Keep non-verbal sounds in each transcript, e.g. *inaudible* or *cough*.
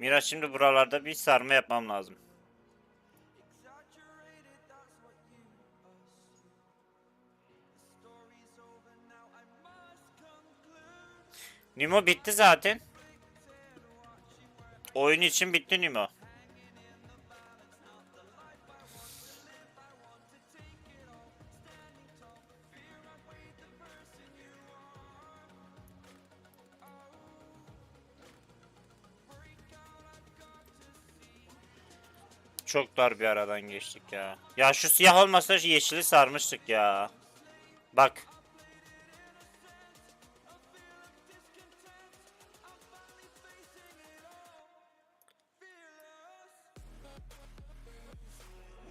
Miraç şimdi buralarda bir sarma yapmam lazım. Nimo bitti zaten. Oyun için bitti Nimo. Çok dar bir aradan geçtik ya. Ya şu siyah olmasa yeşili sarmıştık ya. Bak.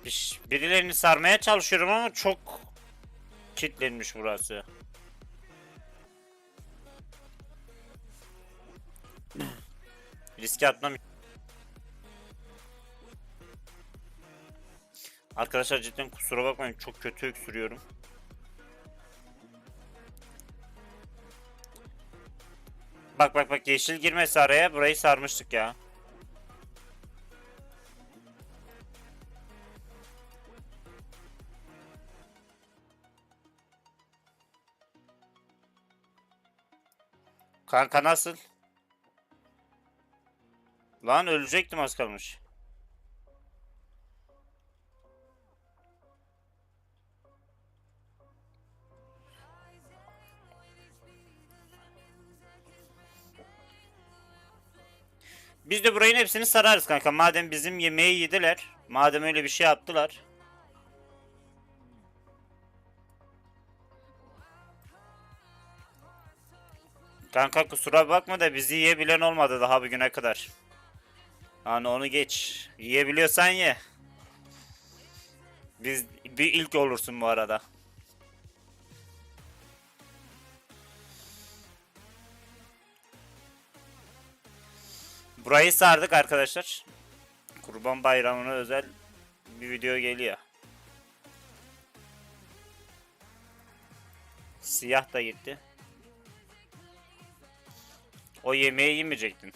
Bir- Birilerini sarmaya çalışıyorum ama çok kilitlenmiş burası. Riske atmam. Arkadaşlar cidden kusura bakmayın çok kötü öksürüyorum. Bak bak bak yeşil girmesi araya burayı sarmıştık ya. Kanka nasıl? Lan ölecektim az kalmış. Biz de burayın hepsini sararız kanka. Madem bizim yemeği yediler. Madem öyle bir şey yaptılar. Kanka kusura bakma da bizi yiyebilen olmadı daha bugüne kadar. Hani onu geç. Yiyebiliyorsan ye. Biz bir ilk olursun bu arada. Burayı sardık arkadaşlar. Kurban Bayramı'na özel bir video geliyor. Siyah da gitti. O yemeği yemeyecektin.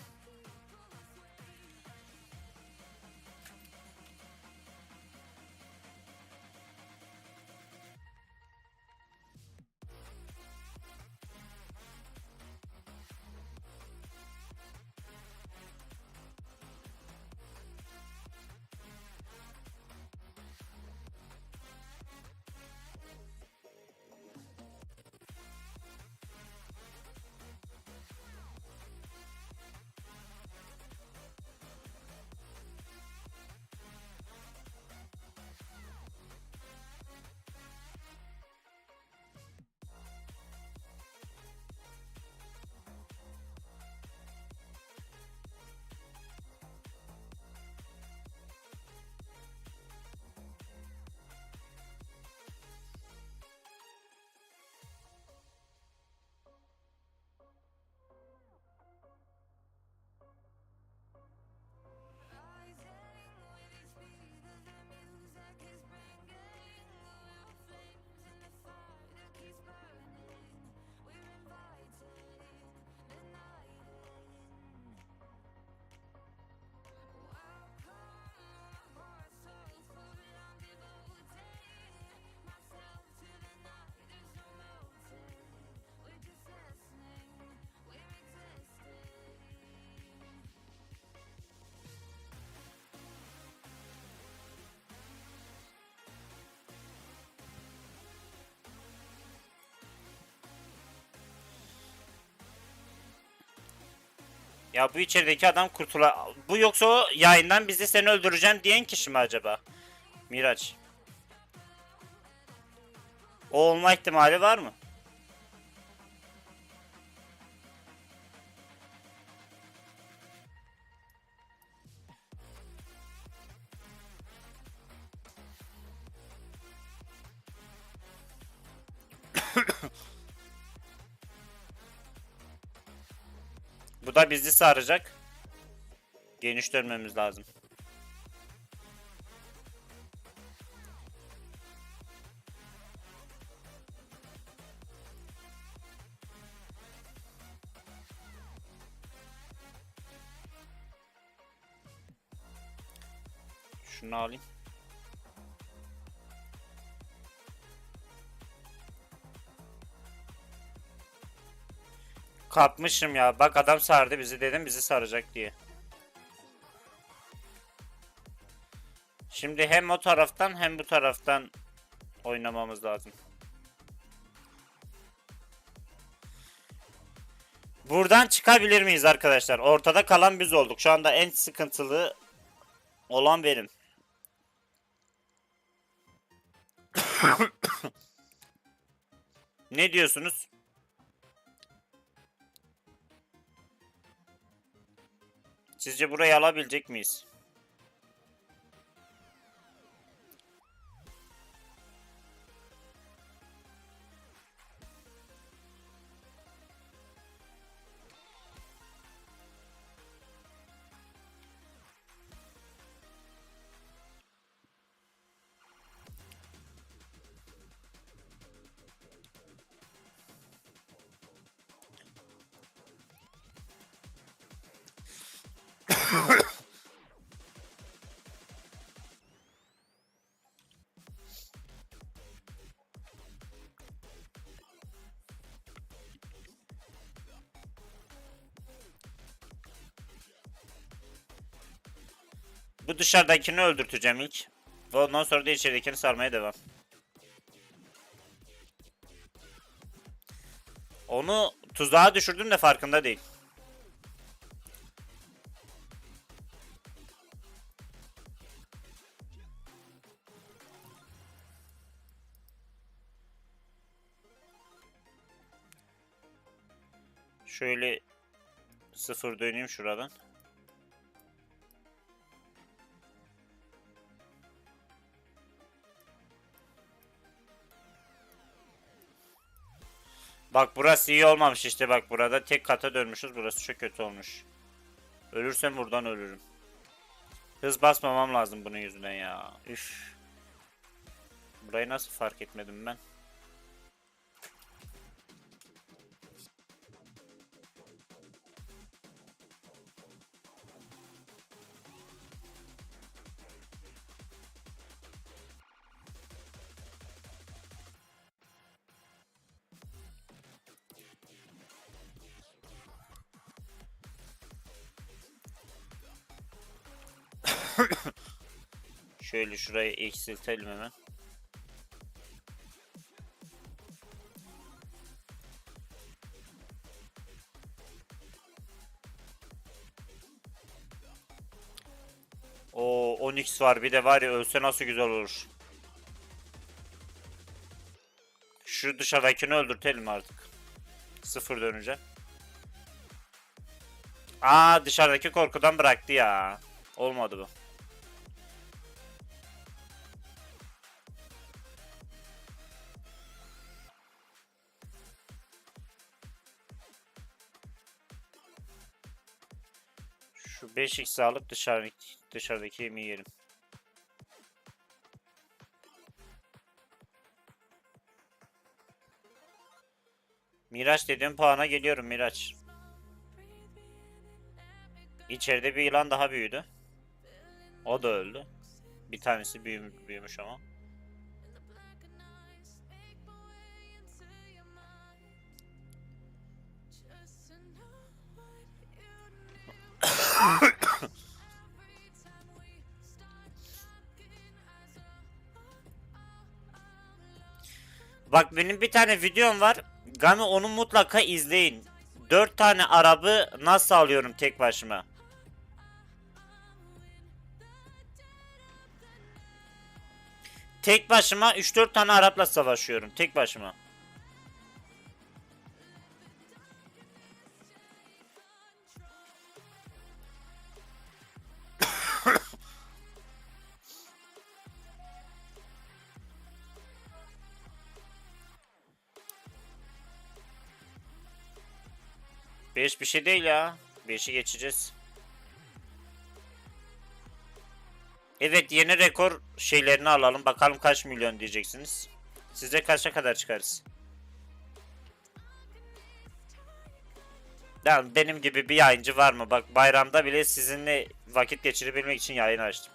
Ya bu içerideki adam kurtula... Bu yoksa o yayından bizi seni öldüreceğim diyen kişi mi acaba? Miraç. O olma ihtimali var mı? Bu da bizi saracak. Geniş dönmemiz lazım. Şunu alayım. Kapmışım ya. Bak adam sardı bizi dedim bizi saracak diye. Şimdi hem o taraftan hem bu taraftan oynamamız lazım. Buradan çıkabilir miyiz arkadaşlar? Ortada kalan biz olduk. Şu anda en sıkıntılı olan benim. *coughs* ne diyorsunuz? Sizce burayı alabilecek miyiz? Bu dışarıdakini öldürteceğim ilk. Ondan sonra da içeridekini sarmaya devam. Onu tuzağa düşürdüm de farkında değil. Şöyle sıfır döneyim şuradan. Bak burası iyi olmamış işte bak burada tek kata dönmüşüz burası çok kötü olmuş. Ölürsem buradan ölürüm. Hız basmamam lazım bunun yüzünden ya. Üf. Burayı nasıl fark etmedim ben? *coughs* Şöyle şurayı eksiltelim hemen. O Onyx var bir de var ya ölse nasıl güzel olur. Şu dışarıdakini öldürtelim artık. Sıfır dönünce. Aa dışarıdaki korkudan bıraktı ya. Olmadı bu. 5x alıp dışarıdaki, dışarıdaki yemeği yerim. Miraç dediğim puana geliyorum Miraç. İçeride bir yılan daha büyüdü. O da öldü. Bir tanesi büyüm, büyümüş ama. Bak benim bir tane videom var. Gami onu mutlaka izleyin. 4 tane arabı nasıl alıyorum tek başıma? Tek başıma 3-4 tane Arap'la savaşıyorum. Tek başıma. Beş bir şey değil ya. Beşi geçeceğiz. Evet yeni rekor şeylerini alalım. Bakalım kaç milyon diyeceksiniz. Size kaça kadar çıkarız? Yani benim gibi bir yayıncı var mı? Bak bayramda bile sizinle vakit geçirebilmek için yayın açtım.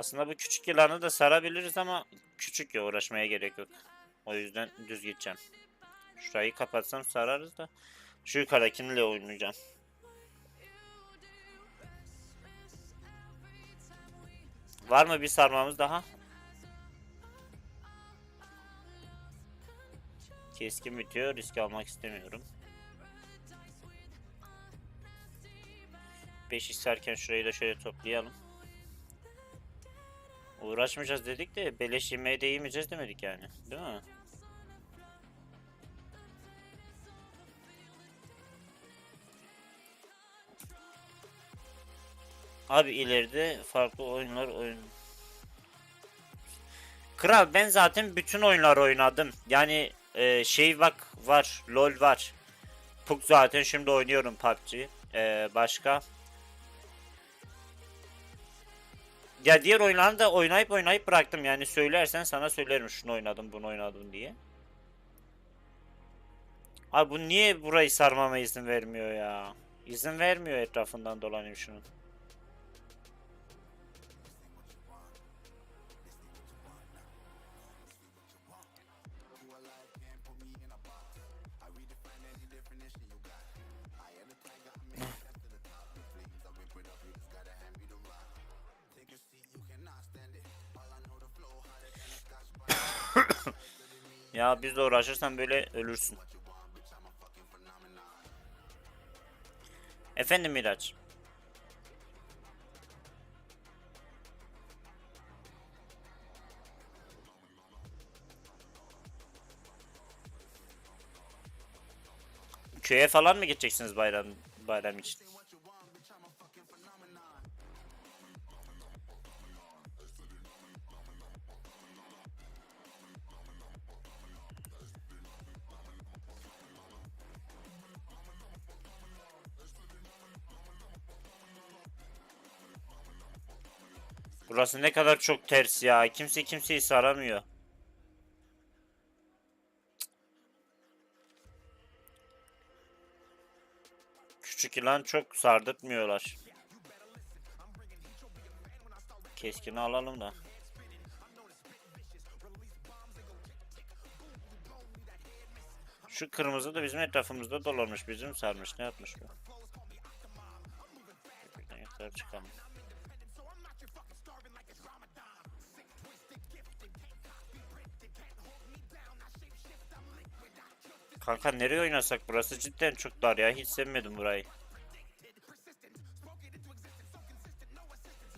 Aslında bu küçük yılanı da sarabiliriz ama küçük ya uğraşmaya gerek yok. O yüzden düz gideceğim. Şurayı kapatsam sararız da. Şu yukarıdakiyle oynayacağım. Var mı bir sarmamız daha? Keskin bitiyor. Risk almak istemiyorum. 5 isterken şurayı da şöyle toplayalım. Uğraşmayacağız dedik de beleş yemeğe de yemeyeceğiz demedik yani. Değil mi? Abi ileride farklı oyunlar oyun. Kral ben zaten bütün oyunlar oynadım. Yani e, şey bak var, LoL var. Puk zaten şimdi oynuyorum PUBG. E, başka Ya diğer oyunları da oynayıp oynayıp bıraktım. Yani söylersen sana söylerim şunu oynadım bunu oynadım diye. Abi bu niye burayı sarmama izin vermiyor ya? İzin vermiyor etrafından dolanayım şunun. Ya biz de uğraşırsan böyle ölürsün. Efendim Miraç. Köye falan mı gideceksiniz bayram bayram için? Burası ne kadar çok ters ya. Kimse kimseyi saramıyor. Küçük yılan çok sardırtmıyorlar. Keskini alalım da. Şu kırmızı da bizim etrafımızda dolanmış. Bizim sarmış. Ne yapmış bu? Buradan yukarı çıkalım. Kanka nereye oynasak burası cidden çok dar ya hiç sevmedim burayı.